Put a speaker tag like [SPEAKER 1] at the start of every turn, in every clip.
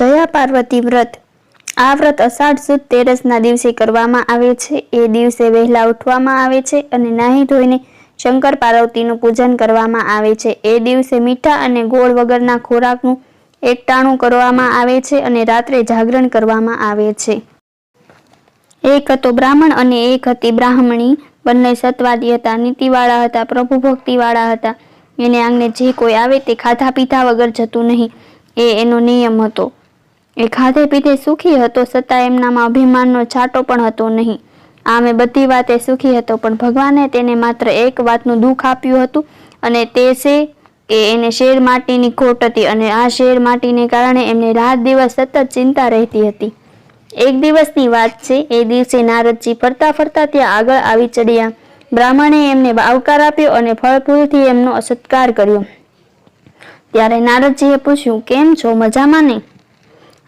[SPEAKER 1] જયા પાર્વતી વ્રત. આ વ્રત અષાઢ સુદ તેરસના દિવસે કરવામાં આવે છે. એ દિવસે વહેલા ઉઠવામાં આવે છે અને નાહી ધોઈને શંકર પાર્વતીનું પૂજન કરવામાં આવે છે. એ દિવસે મીઠા અને ગોળ વગરના ખોરાકનું એકટાણું કરવામાં આવે છે અને રાત્રે જાગરણ કરવામાં આવે છે. એક હતો બ્રાહ્મણ અને એક હતી બ્રાહ્મણી. બંને સતવાદી હતા, નીતિવાળા હતા, પ્રભુ ભક્તિવાળા હતા. એને આંગણે જે કોઈ આવે તે ખાધા પીધા વગર જતું નહીં. એ એનો નિયમ હતો. એ ખાધે પીધે સુખી હતો છતાં એમનામાં અભિમાનનો છાંટો પણ હતો નહીં. આમે બધી વાતે સુખી હતો, પણ ભગવાને તેને માત્ર એક વાતનું દુઃખ આપ્યું હતું અને તે છે કે એને શેર માટીની ખોટ હતી અને આ શેર માટીને કારણે એમને રાત દિવસ સતત ચિંતા રહેતી હતી. એક દિવસની વાત છે, એ દિવસે નારદજી ફરતા ફરતા ત્યાં આગળ આવી ચડ્યા. બ્રાહ્મણે એમને આવકાર આપ્યો અને ફળ ફૂલથી એમનો સત્કાર કર્યો. ત્યારે નારદજીએ પૂછ્યું, કેમ છો? મજામાં ને?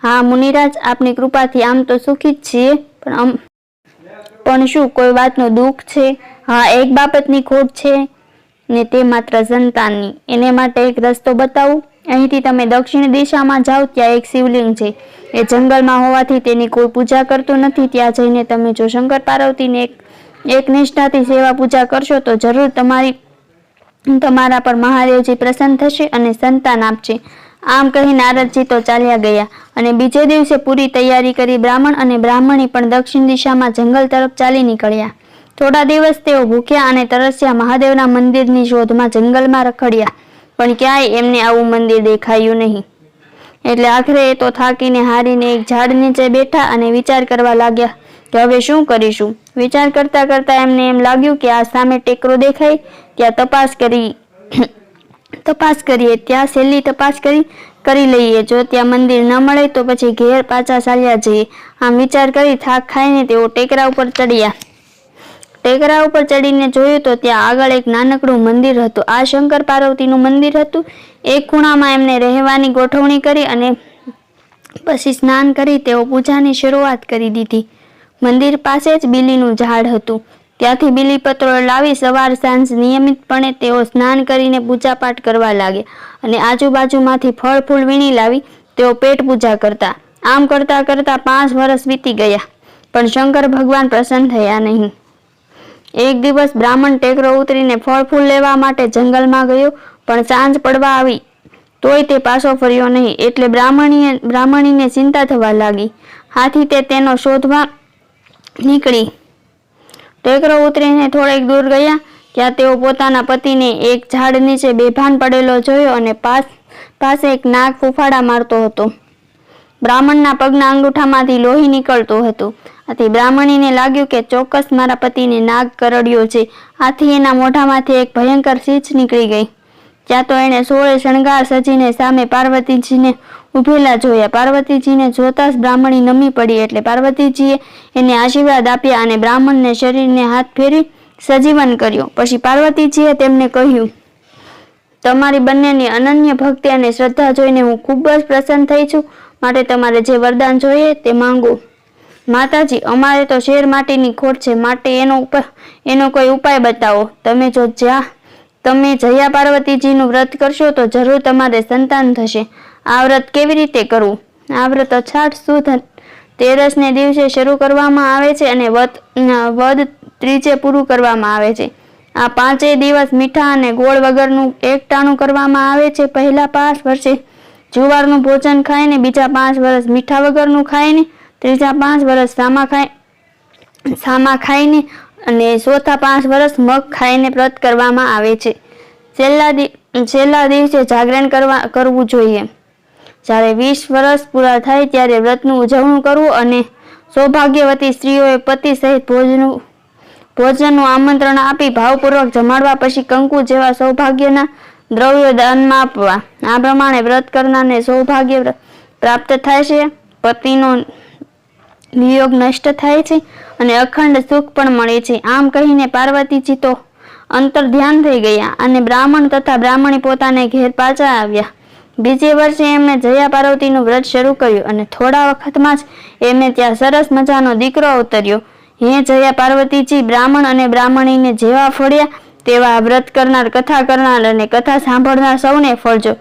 [SPEAKER 1] હા, મુનિરાજ, આપની કૃપાથી આમ તો સુખી જ છીએ, પણ આમ પણ શું, કોઈ વાતનું દુઃખ છે? હા, એક બાબતની ખોટ છે, ને તે માત્ર સંતાનની. એને માટે એક રસ્તો બતાવું. અહીંથી તમે દક્ષિણ દિશામાં જાઓ, ત્યાં એક શિવલિંગ છે. એ જંગલમાં હોવાથી તેની કોઈ પૂજા કરતું નથી. ત્યાં જઈને તમે જો શંકર પાર્વતીને એક એક નિષ્ઠાથી સેવા પૂજા કરશો, તો જરૂર તમારી તમારા પર મહાદેવજી પ્રસન્ન થશે અને સંતાન આપશે. આમ કહી નારદજી તો ચાલ્યા ગયા અને બીજે દિવસે પૂરી તૈયારી કરી બ્રાહ્મણ અને બ્રાહ્મણી પણ દક્ષિણ દિશામાં જંગલ તરફ ચાલી નીકળ્યા. થોડા દિવસ તેઓ ભૂખ્યા અને તરસ્યા મહાદેવના મંદિરની શોધમાં જંગલમાં રખડ્યા, પણ ક્યાંય એમને આવું મંદિર દેખાયું નહીં. એટલે આખરે એ તો થાકીને હારીને એક ઝાડ નીચે બેઠા અને વિચાર કરવા લાગ્યા કે હવે શું કરીશું? વિચાર કરતા કરતા એમને એમ લાગ્યું કે આ સામે ટેકરો દેખાય, ત્યાં તપાસ કરી તપાસ કરીએ. ત્યાં સહેલી તપાસ કરી કરી લઈએ. જો ત્યાં મંદિર ન મળે તો પછી ઘેર પાછા ચાલ્યા જઈએ. આમ વિચાર કરી થાક ખાઈને તેઓ ટેકરા ઉપર ચડ્યા. ટેકરા ઉપર ચડીને જોયું તો ત્યાં આગળ એક નાનકડું મંદિર હતું. આ શંકર પાર્વતીનું મંદિર હતું. એક ખૂણામાં એમને રહેવાની ગોઠવણી કરી અને પછી સ્નાન કરી તેઓ પૂજાની શરૂઆત કરી દીધી. મંદિર પાસે જ બીલીનું ઝાડ હતું. ત્યાંથી બીલીપત્રો લાવી સવાર સાંજ નિયમિતપણે તેઓ સ્નાન કરીને પૂજાપાઠ કરવા લાગ્યા અને આજુબાજુમાંથી ફળ ફૂલ વીણી લાવી તેઓ પેટ પૂજા કરતા. આમ કરતા કરતા પાંચ વર્ષ વીતી ગયા, પણ શંકર ભગવાન પ્રસન્ન થયા નહીં. એક દિવસ બ્રાહ્મણ ટેકરો ઉતરીને ફળ ફૂલ લેવા માટે જંગલમાં ગયો, પણ સાંજ પડવા આવી, તોય તે પાછો ફર્યો નહીં, એટલે બ્રાહ્મણીએ, બ્રાહ્મણીને ચિંતા થવા લાગી. આથી તે તેનો શોધવા નીકળી. ટેકરો ઉતરીને થોડેક દૂર ગયા, ત્યાં તેઓ પોતાના પતિને એક ઝાડ નીચે બેભાન પડેલો જોયો અને પાસ, પાસે એક નાગ ફૂફાડા મારતો હતો. બ્રાહ્મણના પગના અંગૂઠામાંથી લોહી નીકળતું હતું. આથી બ્રાહ્મણીને લાગ્યું કે ચોક્કસ મારા પતિને નાગ કરડ્યો છે. આથી એના મોઢામાંથી એક ભયંકર સીચ નીકળી ગઈ. ત્યાં તો એણે સોળે શણગાર સજીને સામે પાર્વતીજીને ઊભેલા જોયા. પાર્વતીજીને જોતા જ બ્રાહ્મણી નમી પડી એટલે પાર્વતીજીએ એને આશીર્વાદ આપ્યા અને બ્રાહ્મણને શરીરને હાથ ફેરી સજીવન કર્યો. પછી પાર્વતીજીએ તેમને કહ્યું, તમારી બંનેની અનન્ય ભક્તિ અને શ્રદ્ધા જોઈને હું ખૂબ જ પ્રસન્ન થઈ છું. માટે તમારે જે વરદાન જોઈએ તે માંગો. માતાજી, અમારે તો શેર માટીની ખોટ છે. માટે એનો ઉપર એનો કોઈ ઉપાય બતાવો. તમે જો જ્યાં તમે જયા પાર્વતીજીનું વ્રત કરશો તો જરૂર તમારે સંતાન થશે. આ વ્રત કેવી રીતે કરવું? આ વ્રત અષાઢ સુદ તેરસને દિવસે શરૂ કરવામાં આવે છે અને વદ વદ ત્રીજે પૂરું કરવામાં આવે છે. આ પાંચેય દિવસ મીઠા અને ગોળ વગરનું એકટાણું કરવામાં આવે છે. પહેલા પાંચ વર્ષે જુવારનું ભોજન ખાઈને, બીજા પાંચ વર્ષ મીઠા વગરનું ખાઈને, ત્રીજા પાંચ વર્ષ સામા ખાઈ, સામા ખાઈને અને ચોથા પાંચ વર્ષ મગ ખાઈને વ્રત કરવામાં આવે છે. છેલ્લા છેલ્લા દિવસે જાગરણ કરવા, કરવું જોઈએ. જ્યારે વીસ વર્ષ પૂરા થાય ત્યારે વ્રતનું ઉજવણું કરવું અને સૌભાગ્યવતી સ્ત્રીઓએ પતિ સહિત ભોજનું, ભોજનનું આમંત્રણ આપી ભાવપૂર્વક જમાડવા પછી કંકુ જેવા સૌભાગ્યના દ્રવ્યો દાનમાં આપવા. આ પ્રમાણે વ્રત કરનારને સૌભાગ્ય પ્રાપ્ત થાય છે. પતિનો નિયોગ નષ્ટ થાય છે અને અખંડ સુખ પણ મળે છે. આમ કહીને પાર્વતીજી તો અંતર ધ્યાન થઈ ગયા અને બ્રાહ્મણ તથા બ્રાહ્મણી પોતાને ઘેર પાછા આવ્યા. બીજે વર્ષે એમણે જયા પાર્વતીનું વ્રત શરૂ કર્યું અને થોડા વખતમાં જ એમને ત્યાં સરસ મજાનો દીકરો અવતર્યો. હે જયા પાર્વતીજી, બ્રાહ્મણ અને બ્રાહ્મણીને જેવા ફળ્યા તેવા વ્રત કરનાર, કથા કરનાર અને કથા સાંભળનાર સૌને ફળજો.